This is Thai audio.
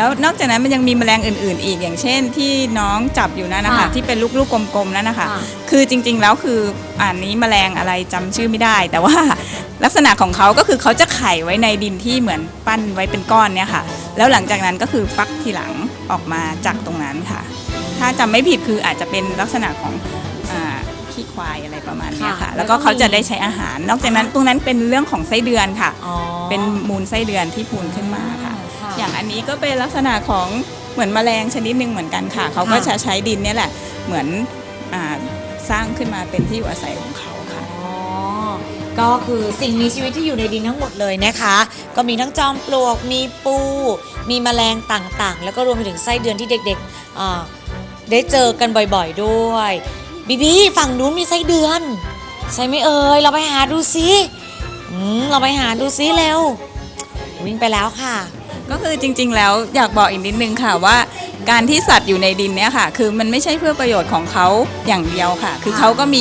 แล้วนอกจากนั้นมันยังมีแมลงอื่น ๆ อีกอย่างเช่น ที่น้องจับอยู่นั่นนะคะค่ะที่เป็นลูกๆกลมๆนั่นนะคะค่ะคือจริงๆแล้วคืออ่านนี้แมลงอะไรจำชื่อไม่ได้ แต่ว่าลักษณะของเขาก็คือเขาจะไข่ไว้ในดินที่เหมือนปั้นไว้เป็นก้อนเนี่ยค่ะ แล้วหลังจากนั้นก็คือฟักทีหลังออกมาจากตรงนั้นค่ะ ถ้าจำไม่ผิดคืออาจจะเป็นลักษณะของอ่าขี้ควายอะไรประมาณเนี้ยค่ะค่ะ แล้แล้ววก็ก็เขามีจะได้ใช้อาหาร นอกจากนั้นตรงนั้นเป็นเรื่องของไส้เดือนค่ะอ๋อเป็นมูลไส้เดือนที่พูนขึ้นมาค่ะค่ะ อย่างอันนี้ก็เป็นลักษณะของเหมือนแมลงชนิดหนึ่งเหมือนกันค่ะ เขาก็ค่ะจะใช้ดินเนี่ยแหละเหมือนอาสร้างขึ้นมาเป็นที่อยู่อาศัยของเขาค่ะอ๋อก็คือสิ่งมีชีวิตที่อยู่ในดินทั้งหมดเลยนะคะ ก็มีทั้งจอมปลวก มีปู มีแมลงต่างๆ แล้วก็รวมไปถึงไส้เดือนที่เด็กๆอ่าได้เจอกันบ่อยๆด้วยบีบีฝั่งนู้นมีไส้เดือน ใช่ไหมเอ่ยเราไปหาดูซิอืมเราไปหาดูซิเร็ววิ่งไปแล้วค่ะ ก็คือจริง ๆ แล้วอยากบอกอีกนิดนึงค่ะว่า การที่สัตว์อยู่ในดินเนี่ยค่ะ คือมันไม่ใช่เพื่อประโยชน์ของเขาอย่างเดียวค่ะ คือเขาก็มี